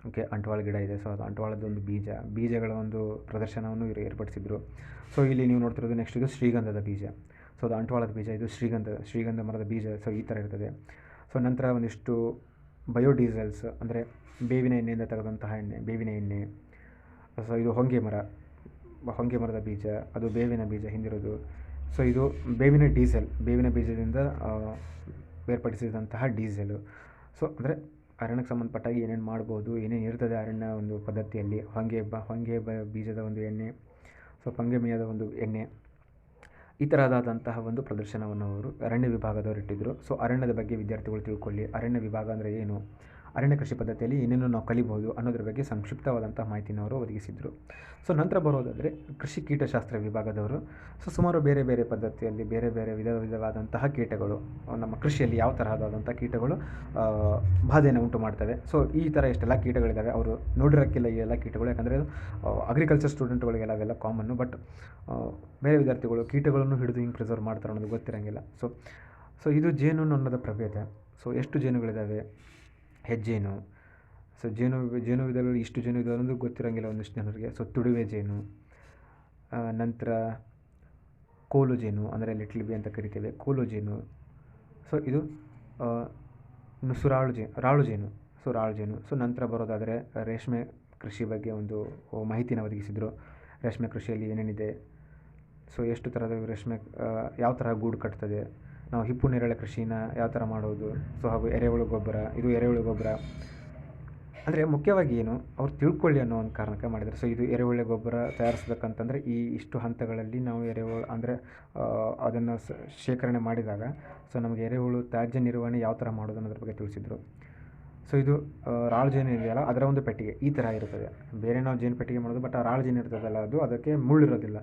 ಓಕೆ, ಅಂಟವಾಳ ಗಿಡ ಇದೆ. ಸೊ ಅದು ಅಂಟವಾಳದ ಒಂದು ಬೀಜ. ಬೀಜಗಳ ಒಂದು ಪ್ರದರ್ಶನವನ್ನು ಇವರು ಏರ್ಪಡಿಸಿದ್ರು. ಸೊ ಇಲ್ಲಿ ನೀವು ನೋಡ್ತಿರೋದು ನೆಕ್ಸ್ಟ್ ಇದು ಶ್ರೀಗಂಧದ ಬೀಜ. ಸೊ ಅದು ಅಂಟವಾಳದ ಬೀಜ. ಇದು ಶ್ರೀಗಂಧ ಶ್ರೀಗಂಧ ಮರದ ಬೀಜ. ಸೊ ಈ ಥರ ಇರ್ತದೆ. ಸೊ ನಂತರ ಒಂದಿಷ್ಟು ಬಯೋಡೀಸೆಲ್ಸ್ ಅಂದರೆ ಬೇವಿನ ಎಣ್ಣೆಯಿಂದ ತೆಗೆದಂತಹ ಎಣ್ಣೆ, ಬೇವಿನ ಎಣ್ಣೆ. ಸೊ ಇದು ಹೊಂಗೆ ಮರ. ಹೊಂಗೆ ಮರದ ಬೀಜ. ಅದು ಬೇವಿನ ಬೀಜ ಹಿಂದಿರೋದು. ಸೊ ಇದು ಬೇವಿನ ಡೀಸೆಲ್. ಬೇವಿನ ಬೀಜದಿಂದ ಬೇರ್ಪಡಿಸಿದಂತಹ ಡೀಸೆಲು. ಸೊ ಅಂದರೆ ಅರಣ್ಯಕ್ಕೆ ಸಂಬಂಧಪಟ್ಟಾಗಿ ಏನೇನು ಮಾಡ್ಬೋದು, ಏನೇನು ಇರ್ತದೆ ಅರಣ್ಯ ಒಂದು ಪದ್ಧತಿಯಲ್ಲಿ, ಹೊಂಗೆ ಬ, ಹೊಂಗೆ ಬೀಜದ ಒಂದು ಎಣ್ಣೆ ಸೊ ಹೊಂಗೆ ಮೇಯದ ಒಂದು ಎಣ್ಣೆ, ಈ ಥರದಾದಂತಹ ಒಂದು ಪ್ರದರ್ಶನವನ್ನು ಅವರು ಅರಣ್ಯ ವಿಭಾಗದವರು ಇಟ್ಟಿದ್ದರು. ಸೊ ಅರಣ್ಯದ ಬಗ್ಗೆ ವಿದ್ಯಾರ್ಥಿಗಳು ತಿಳ್ಕೊಳ್ಳಿ. ಅರಣ್ಯ ವಿಭಾಗ ಅಂದರೆ ಏನು? ಅರಣ್ಯ ಕೃಷಿ ಪದ್ಧತಿಯಲ್ಲಿ ಏನೇನು ನಾವು ಕಲಿಬೋದು ಅನ್ನೋದ್ರ ಬಗ್ಗೆ ಸಂಕ್ಷಿಪ್ತವಾದಂಥ ಮಾಹಿತಿನ ಅವರು ಒದಗಿಸಿದರು. ಸೊ ನಂತರ ಬರೋದಾದರೆ ಕೃಷಿ ಕೀಟಶಾಸ್ತ್ರ ವಿಭಾಗದವರು. ಸೊ ಸುಮಾರು ಬೇರೆ ಬೇರೆ ಪದ್ಧತಿಯಲ್ಲಿ ಬೇರೆ ಬೇರೆ ವಿಧ ವಿಧವಾದಂತಹ ಕೀಟಗಳು, ನಮ್ಮ ಕೃಷಿಯಲ್ಲಿ ಯಾವ ತರಹದಾದಂಥ ಕೀಟಗಳು ಬಾಧೆಯನ್ನು ಉಂಟು ಮಾಡ್ತವೆ. ಸೊ ಈ ಥರ ಎಷ್ಟೆಲ್ಲ ಕೀಟಗಳಿದ್ದಾವೆ ಅವರು ನೋಡಿರೋಕ್ಕಿಲ್ಲ ಈ ಎಲ್ಲ ಕೀಟಗಳು. ಯಾಕಂದರೆ ಅಗ್ರಿಕಲ್ಚರ್ ಸ್ಟೂಡೆಂಟ್ಗಳಿಗೆಲ್ಲ ಅವೆಲ್ಲ ಕಾಮನ್ನು ಬಟ್ ಬೇರೆ ವಿದ್ಯಾರ್ಥಿಗಳು ಕೀಟಗಳನ್ನು ಹಿಡಿದು ಹಿಂಗೆ ಪ್ರಿಸರ್ವ್ ಮಾಡ್ತಾರೆ ಅನ್ನೋದು ಗೊತ್ತಿರೋಂಗಿಲ್ಲ. ಸೊ ಸೊ ಇದು ಜೇನು ಅನ್ನೋದ ಪ್ರಭೇದ. ಸೊ ಎಷ್ಟು ಜೇನುಗಳಿದ್ದಾವೆ ಹೆಜ್ಜೇನು. ಸೊ ಜೇನು ಜೇನು ವಿಧಗಳು ಇಷ್ಟು ಜೇನು ವಿಧ ಅನ್ನೋದು ಗೊತ್ತಿರೋಂಗಿಲ್ಲ ಒಂದಿಷ್ಟು ಜನರಿಗೆ. ಸೊ ತುಡುವೆ ಜೇನು ನಂತರ ಕೋಲು ಜೇನು, ಅಂದರೆ ಲಿಟ್ಲ್ ಬಿ ಅಂತ ಕರಿತೇವೆ. ಕೋಲು ಜೇನು. ಸೊ ಇದು ಸುರಾಳು ಜೇನು ರಾಳು ಜೇನು. ಸೊ ರಾಳು ಜೇನು. ಸೊ ನಂತರ ಬರೋದಾದರೆ ರೇಷ್ಮೆ ಕೃಷಿ ಬಗ್ಗೆ ಒಂದು ಮಾಹಿತಿನ ಒದಗಿಸಿದರು. ರೇಷ್ಮೆ ಕೃಷಿಯಲ್ಲಿ ಏನೇನಿದೆ? ಸೊ ಎಷ್ಟು ಥರದ ರೇಷ್ಮೆ ಯಾವ ಥರ ಗೂಡು ಕಟ್ತದೆ? ನಾವು ಹಿಪ್ಪು ನೇರಳೆ ಕೃಷಿನ ಯಾವ ಥರ ಮಾಡೋದು? ಸೊ ಹಾಗೂ ಎರೆಹುಳು ಗೊಬ್ಬರ, ಇದು ಎರೆಹುಳು ಗೊಬ್ಬರ. ಅಂದರೆ ಮುಖ್ಯವಾಗಿ ಏನು, ಅವ್ರು ತಿಳ್ಕೊಳ್ಳಿ ಅನ್ನೋ ಒಂದು ಕಾರಣಕ್ಕೆ ಮಾಡಿದ್ದಾರೆ. ಸೊ ಇದು ಎರೆಹುಳೆ ಗೊಬ್ಬರ ತಯಾರಿಸ್ಬೇಕಂತಂದರೆ ಈ ಇಷ್ಟು ಹಂತಗಳಲ್ಲಿ ನಾವು ಎರೆಹುಳು, ಅಂದರೆ ಅದನ್ನು ಶೇಖರಣೆ ಮಾಡಿದಾಗ ಸೊ ನಮಗೆ ಎರೆಹುಳು ತ್ಯಾಜ್ಯ ನಿರ್ವಹಣೆ ಯಾವ ಥರ ಮಾಡೋದು ಅನ್ನೋದ್ರ ಬಗ್ಗೆ ತಿಳಿಸಿದರು. ಸೊ ಇದು ರಾಳು ಜೇನು ಇದೆಯಲ್ಲ, ಅದರ ಒಂದು ಪೆಟ್ಟಿಗೆ, ಈ ಥರ ಇರುತ್ತದೆ ಬೇರೆ ನಾವು ಜೇನು ಪೆಟ್ಟಿಗೆ ಮಾಡೋದು ಬಟ್ ಆ ರಾಳು ಜೇನು ಇರ್ತದಲ್ಲ ಅದು, ಅದಕ್ಕೆ ಮುಳ್ಳಿರೋದಿಲ್ಲ.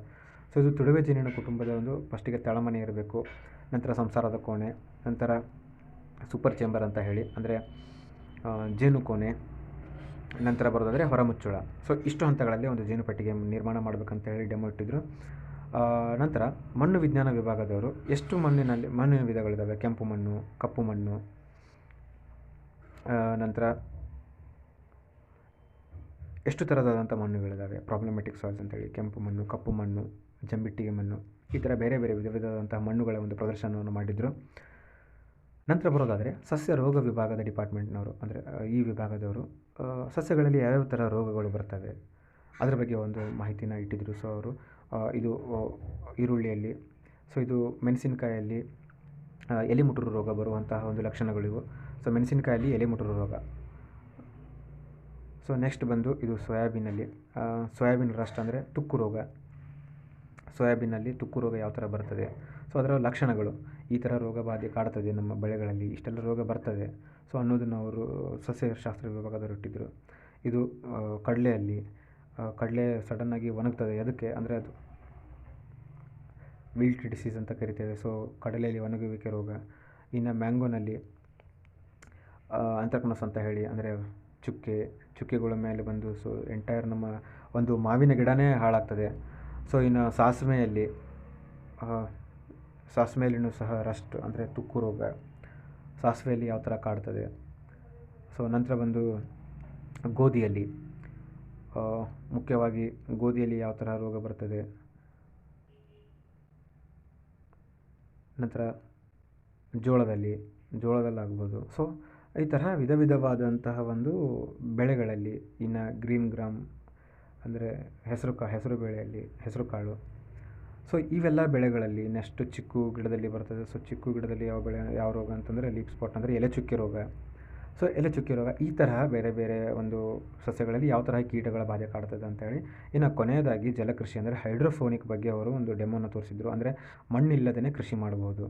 ಸೊ ಇದು ತುಡುವೆ ಜೇನಿನ ಕುಟುಂಬದ ಒಂದು, ಫಸ್ಟಿಗೆ ತಳಮನೆ ಇರಬೇಕು. ನಂತರ ಸಂಸಾರದ ಕೋಣೆ ನಂತರ ಸೂಪರ್ ಚೇಂಬರ್ ಅಂತ ಹೇಳಿ ಅಂದರೆ ಜೇನು ಕೋಣೆ ನಂತರ ಬರೋದಾದರೆ ಹೊರಮುಚ್ಚುಳ ಸೊ ಇಷ್ಟು ಹಂತಗಳಲ್ಲಿ ಒಂದು ಜೇನು ಪೆಟ್ಟಿಗೆ ನಿರ್ಮಾಣ ಮಾಡಬೇಕಂತ ಹೇಳಿ ಡೆಮೋ ಇಟ್ಟಿದ್ರು. ಆ, ನಂತರ ಮಣ್ಣು ವಿಜ್ಞಾನ ವಿಭಾಗದವರು ಎಷ್ಟು ಮಣ್ಣಿನಲ್ಲಿ ಮಣ್ಣಿನ ವಿಧಗಳಿದ್ದಾವೆ ಕೆಂಪು ಮಣ್ಣು ಕಪ್ಪು ಮಣ್ಣು ನಂತರ ಎಷ್ಟು ಥರದಾದಂಥ ಮಣ್ಣುಗಳಿದ್ದಾವೆ ಪ್ರಾಬ್ಲಮೆಟಿಕ್ ಸಾಯಿಲ್ಸ್ ಅಂತೇಳಿ ಕೆಂಪು ಮಣ್ಣು ಕಪ್ಪು ಮಣ್ಣು ಜಂಬಿಟ್ಟಿಗೆ ಮಣ್ಣು. ಈ ಥರ ಬೇರೆ ಬೇರೆ ವಿಧ ವಿಧವಾದಂತಹ ಮಣ್ಣುಗಳ ಒಂದು ಪ್ರದರ್ಶನವನ್ನು ಮಾಡಿದರು. ನಂತರ ಬರೋದಾದರೆ ಸಸ್ಯ ರೋಗ ವಿಭಾಗದ ಡಿಪಾರ್ಟ್ಮೆಂಟ್ನವರು ಅಂದರೆ ಈ ವಿಭಾಗದವರು ಸಸ್ಯಗಳಲ್ಲಿ ಯಾವ್ಯಾವ ಥರ ರೋಗಗಳು ಬರ್ತವೆ ಅದರ ಬಗ್ಗೆ ಒಂದು ಮಾಹಿತಿನ ಇಟ್ಟಿದ್ದರು ಸೊ ಅವರು ಇದು ಈರುಳ್ಳಿಯಲ್ಲಿ ಸೊ ಇದು ಮೆಣಸಿನಕಾಯಲ್ಲಿ ಆ, ಎಲೆ ಮುಟುರು ರೋಗ ಬರುವಂತಹ ಒಂದು ಲಕ್ಷಣಗಳಿವು ಸೊ ಮೆಣಸಿನಕಾಯಲ್ಲಿ ಎಲೆ ಮುಟ್ಟರು ರೋಗ. ಸೊ ನೆಕ್ಸ್ಟ್ ಬಂದು ಇದು ಸೋಯಾಬೀನಲ್ಲಿ ಸೋಯಾಬೀನ್ ರಸ್ಟ್ ಅಂದರೆ ತುಕ್ಕು ರೋಗ. ಸೋಯಾಬೀನಲ್ಲಿ ತುಕ್ಕು ರೋಗ ಯಾವ ಥರ ಬರ್ತದೆ? ಸೊ, ಅದರ ಲಕ್ಷಣಗಳು. ಈ ಥರ ರೋಗ ಬಾಧೆ ಕಾಡ್ತದೆ ನಮ್ಮ ಬೆಳೆಗಳಲ್ಲಿ. ಇಷ್ಟೆಲ್ಲ ರೋಗ ಬರ್ತದೆ. ಸೊ, ಅನ್ನೋದನ್ನು ಅವರು ಸಸ್ಯಶಾಸ್ತ್ರ ವಿಭಾಗದವರು ಇಟ್ಟಿದ್ದರು. ಇದು ಕಡಲೆಯಲ್ಲಿ ಕಡಲೆ ಸಡನ್ನಾಗಿ ಒಣಗ್ತದೆ. ಅದಕ್ಕೆ ಅಂದರೆ ಅದು ವಿಲ್ಟ್ ಡಿಸೀಸ್ ಅಂತ ಕರಿತೇವೆ. ಸೊ, ಕಡಲೆಯಲ್ಲಿ ಒಣಗುವಿಕೆ ರೋಗ. ಇನ್ನು ಮ್ಯಾಂಗೋನಲ್ಲಿ ಅಂತರ್ಕನಸ್ ಅಂತ ಹೇಳಿ, ಅಂದರೆ ಚುಕ್ಕೆ, ಚುಕ್ಕೆಗಳ ಮೇಲೆ ಬಂದು, ಸೊ ಎಂಟೈರ್ ನಮ್ಮ ಒಂದು ಮಾವಿನ ಗಿಡನೇ ಹಾಳಾಗ್ತದೆ. ಸೊ ಇನ್ನು ಸಾಸಿವೆಯಲ್ಲಿ ಸಾಸಿವೆಯಲ್ಲಿನೂ ಸಹ ರಸ್ಟ್ ಅಂದರೆ ತುಕ್ಕು ರೋಗ ಸಾಸಿವೆಯಲ್ಲಿ ಯಾವ ಥರ ಕಾಡ್ತದೆ? ಸೊ ನಂತರ ಬಂದು ಗೋಧಿಯಲ್ಲಿ ಮುಖ್ಯವಾಗಿ ಗೋಧಿಯಲ್ಲಿ ಯಾವ ಥರ ರೋಗ ಬರ್ತದೆ? ನಂತರ ಜೋಳದಲ್ಲಿ, ಜೋಳದಲ್ಲಾಗ್ಬೋದು. ಸೊ ಈ ತರಹ ವಿಧ ವಿಧವಾದಂತಹ ಒಂದು ಬೆಳೆಗಳಲ್ಲಿ ಇನ್ನು ಗ್ರೀನ್ ಗ್ರಾಮ್ ಅಂದರೆ ಹೆಸರು ಕಾ, ಹೆಸರು ಬೇಳೆಯಲ್ಲಿ ಹೆಸರು ಕಾಳು. ಸೊ ಇವೆಲ್ಲ ಬೆಳೆಗಳಲ್ಲಿ ನೆಕ್ಸ್ಟ್ ಚಿಕ್ಕು ಗಿಡದಲ್ಲಿ ಬರ್ತದೆ. ಸೊ ಚಿಕ್ಕು ಗಿಡದಲ್ಲಿ ಯಾವ ಬೆಳೆ, ಯಾವ ರೋಗ ಅಂತಂದರೆ ಲೀಪ್ ಸ್ಪಾಟ್ ಅಂದರೆ ಎಲೆ ಚುಕ್ಕಿ ರೋಗ. ಸೊ ಎಲೆ ಚುಕ್ಕಿ ರೋಗ ಈ ತರಹ ಬೇರೆ ಬೇರೆ ಒಂದು ಸಸ್ಯಗಳಲ್ಲಿ ಯಾವ ತರಹ ಕೀಟಗಳ ಬಾಧೆ ಕಾಡ್ತದೆ ಅಂತೇಳಿ ಇನ್ನು ಕೊನೆಯದಾಗಿ ಜಲಕೃಷಿ ಅಂದರೆ ಹೈಡ್ರೋಫೋನಿಕ್ ಬಗ್ಗೆ ಅವರು ಒಂದು ಡೆಮೋನ ತೋರಿಸಿದ್ರು. ಅಂದರೆ ಮಣ್ಣಿಲ್ಲದೇ ಕೃಷಿ ಮಾಡ್ಬೋದು.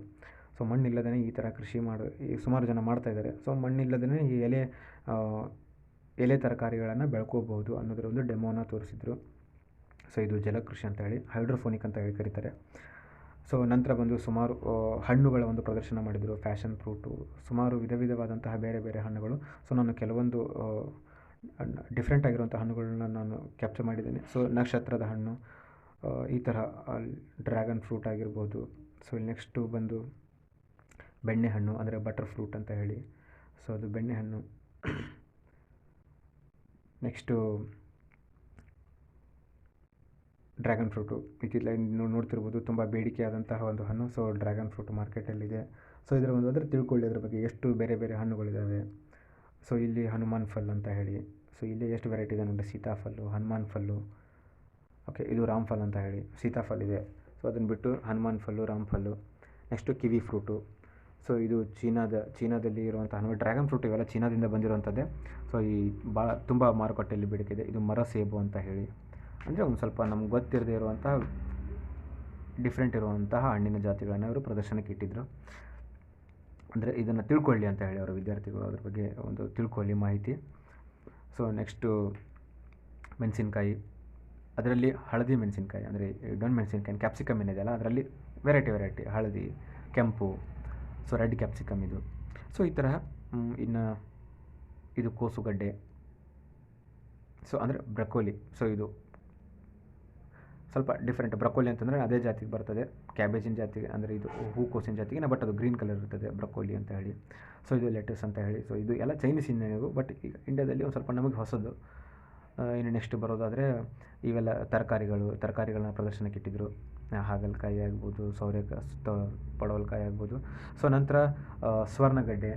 ಸೊ ಮಣ್ಣಿಲ್ಲದೇ ಈ ಥರ ಕೃಷಿ ಮಾಡಿ ಸುಮಾರು ಜನ ಮಾಡ್ತಾಯಿದ್ದಾರೆ ಸೊ ಮಣ್ಣಿಲ್ಲದೇ ಈ ಎಲೆ ಎಲೆ ತರಕಾರಿಗಳನ್ನು ಬೆಳ್ಕೋಬಹುದು ಅನ್ನೋದ್ರ ಒಂದು ಡೆಮೋನ ತೋರಿಸಿದ್ರು. ಸೊ ಇದು ಜಲಕೃಷಿ ಅಂತ ಹೇಳಿ ಹೈಡ್ರೋಫೋನಿಕ್ ಅಂತ ಹೇಳಿ ಕರೀತಾರೆ. ಸೊ ನಂತರ ಬಂದು ಸುಮಾರು ಹಣ್ಣುಗಳ ಒಂದು ಪ್ರದರ್ಶನ ಮಾಡಿದರು ಫ್ಯಾಷನ್ ಫ್ರೂಟು ಸುಮಾರು ವಿಧ ವಿಧವಾದಂತಹ ಬೇರೆ ಬೇರೆ ಹಣ್ಣುಗಳು. ಸೊ ನಾನು ಕೆಲವೊಂದು ಡಿಫ್ರೆಂಟ್ ಆಗಿರುವಂಥ ಹಣ್ಣುಗಳನ್ನ ನಾನು ಕ್ಯಾಪ್ಚರ್ ಮಾಡಿದ್ದೇನೆ. ಸೊ ನಕ್ಷತ್ರದ ಹಣ್ಣು ಈ ಥರ ಡ್ರ್ಯಾಗನ್ ಫ್ರೂಟ್ ಆಗಿರ್ಬೋದು. ಸೊ ನೆಕ್ಸ್ಟು ಬಂದು ಬೆಣ್ಣೆ ಹಣ್ಣು, ಅಂದರೆ ಬಟರ್ ಫ್ರೂಟ್ ಅಂತ ಹೇಳಿ. ಸೊ ಅದು ಬೆಣ್ಣೆಹಣ್ಣು ನೆಕ್ಸ್ಟು ಡ್ರ್ಯಾಗನ್ ಫ್ರೂಟು. ಇದೆಲ್ಲ ನೀವು ನೋಡ್ತಿರ್ಬೋದು, ತುಂಬ ಬೇಡಿಕೆಯಾದಂತಹ ಒಂದು ಹಣ್ಣು. ಸೊ, ಡ್ರ್ಯಾಗನ್ ಫ್ರೂಟ್ ಮಾರ್ಕೆಟಲ್ಲಿದೆ. ಸೊ, ಇದರ ಒಂದು ಅಂದರೆ ತಿಳ್ಕೊಳ್ಳಿ ಅದ್ರ ಬಗ್ಗೆ. ಎಷ್ಟು ಬೇರೆ ಬೇರೆ ಹಣ್ಣುಗಳಿದ್ದಾವೆ ಸೊ, ಇಲ್ಲಿ ಹನುಮಾನ್ ಫಲ್ ಅಂತ ಹೇಳಿ. ಸೊ, ಇಲ್ಲಿ ಎಷ್ಟು ವೆರೈಟಿ ಇದೆ ನೋಡಿ ಸೀತಾಫಲ್ಲು, ಹನುಮಾನ್ ಫಲ್ಲು. ಓಕೆ, ಇದು ರಾಮ್ ಫಲ್ ಅಂತ ಹೇಳಿ. ಸೀತಾಫಲ್ ಇದೆ. ಸೊ ಅದನ್ನು ಬಿಟ್ಟು ಹನುಮಾನ್ ಫಲ್ಲು, Ram Pallu. Next kiwi fruit. So, ಇದು ಚೀನಾದ, ಚೀನಾದಲ್ಲಿ ಇರುವಂಥ ಹಣ್ಣು ಡ್ರ್ಯಾಗನ್ ಫ್ರೂಟ್ ಇವೆಲ್ಲ ಚೀನಾದಿಂದ ಬಂದಿರುವಂಥದ್ದೇ. ಸೊ ಈ ಭಾಳ ತುಂಬ ಮಾರುಕಟ್ಟೆಯಲ್ಲಿ ಬೇಡಿಕೆ ಇದೆ ಮರ ಸೇಬು ಅಂತ ಹೇಳಿ. ಅಂದರೆ ಒಂದು ಸ್ವಲ್ಪ ನಮ್ಗೆ ಗೊತ್ತಿರದೇ ಇರುವಂತಹ ಡಿಫ್ರೆಂಟ್ ಇರುವಂತಹ ಹಣ್ಣಿನ ಜಾತಿಗಳನ್ನು ಅವರು ಪ್ರದರ್ಶನಕ್ಕೆ ಇಟ್ಟಿದ್ದರು ಅಂದರೆ ಇದನ್ನು ತಿಳ್ಕೊಳ್ಳಿ ಅಂತ ಹೇಳಿ ಅವರು ವಿದ್ಯಾರ್ಥಿಗಳು ಅದ್ರ ಬಗ್ಗೆ ಒಂದು ತಿಳ್ಕೊಳ್ಳಿ ಮಾಹಿತಿ. ಸೊ ನೆಕ್ಸ್ಟು ಮೆಣಸಿನ್ಕಾಯಿ. ಅದರಲ್ಲಿ ಹಳದಿ ಮೆಣಸಿನ್ಕಾಯಿ, ಅಂದರೆ ಡೊಣ್ ಮೆಣಸಿನ್ಕಾಯಿ ಕ್ಯಾಪ್ಸಿಕಮ್ ಏನಿದೆಯಲ್ಲ, ಅದರಲ್ಲಿ ವೆರೈಟಿ ವೆರೈಟಿ ಹಳದಿ, ಕೆಂಪು ಸೊ ರೆಡ್ ಕ್ಯಾಪ್ಸಿಕಮ್ ಇದು. ಸೊ ಈ ತರಹ ಇನ್ನು ಇದು ಕೋಸುಗಡ್ಡೆ ಸೊ ಅಂದರೆ ಬ್ರಕೋಲಿ. ಸೊ ಇದು ಸ್ವಲ್ಪ ಡಿಫ್ರೆಂಟ್ ಬ್ರಕೋಲಿ ಅಂತಂದರೆ ಅದೇ ಜಾತಿಗೆ ಬರ್ತದೆ. ಕ್ಯಾಬೇಜಿನ ಜಾತಿಗೆ ಅಂದರೆ ಇದು ಹೂಕೋಸಿನ ಜಾತಿಗೆ ಬಟ್ ಅದು ಗ್ರೀನ್ ಕಲರ್ ಇರ್ತದೆ ಬ್ರಕೋಲಿ ಅಂತ ಹೇಳಿ. ಸೊ ಇದು ಲೆಟಸ್ ಅಂತ ಹೇಳಿ. ಸೊ ಇದು ಎಲ್ಲ ಚೈನೀಸ್ ಇನ್ನೇನು ಬಟ್ ಈಗ ಇಂಡಿಯಾದಲ್ಲಿ ಒಂದು ಸ್ವಲ್ಪ ನಮಗೆ ಹೊಸದು. ಇನ್ನು ನೆಕ್ಸ್ಟ್ ಬರೋದಾದರೆ ಇವೆಲ್ಲ ತರಕಾರಿಗಳು, ತರಕಾರಿಗಳನ್ನ ಪ್ರದರ್ಶನಕ್ಕೆ ಇಟ್ಟಿದ್ದರು ಹಾಗಲಕಾಯಿ ಆಗ್ಬೋದು, ಸೌರೆಕಾಯಿ ಪಡವಲಕಾಯಿ ಆಗ್ಬೋದು. ಸೊ ನಂತರ ಸ್ವರ್ಣಗಡ್ಡೆ.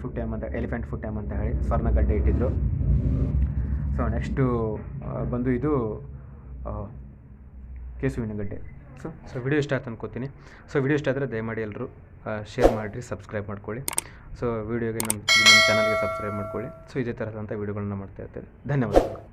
ಫುಡ್ ಟ್ಯಾಮ್ ಅಂತ ಎಲಿಫೆಂಟ್ ಫುಡ್ ಟ್ಯಾಮ್ ಅಂತ ಹೇಳಿ ಸ್ವರ್ಣಗಡ್ಡೆ ಇಟ್ಟಿದ್ದರು ಸೊ ನೆಕ್ಸ್ಟು ಬಂದು ಇದು ಕೇಸುವಿನ ಗಡ್ಡೆ. ಸೊ ಸೊ ವಿಡಿಯೋ ಇಷ್ಟ ಆಯ್ತು ಅನ್ಕೋತೀನಿ. ಸೊ ವಿಡಿಯೋ ಇಷ್ಟ ಆದರೆ ದಯಮಾಡಿ ಎಲ್ಲರೂ ಶೇರ್ ಮಾಡಿರಿ ಸಬ್ಸ್ಕ್ರೈಬ್ ಮಾಡ್ಕೊಳ್ಳಿ. ಸೊ ವಿಡಿಯೋಗೆ ನಮ್ಮ ನಮ್ಮ ಚಾನಲ್ಗೆ ಸಬ್ಸ್ಕ್ರೈಬ್ ಮಾಡ್ಕೊಳ್ಳಿ. ಸೊ ಇದೇ ಥರದಂಥ ವಿಡಿಯೋಗಳನ್ನ ಮಾಡ್ತಾ ಇರ್ತೇವೆ ಧನ್ಯವಾದಗಳು.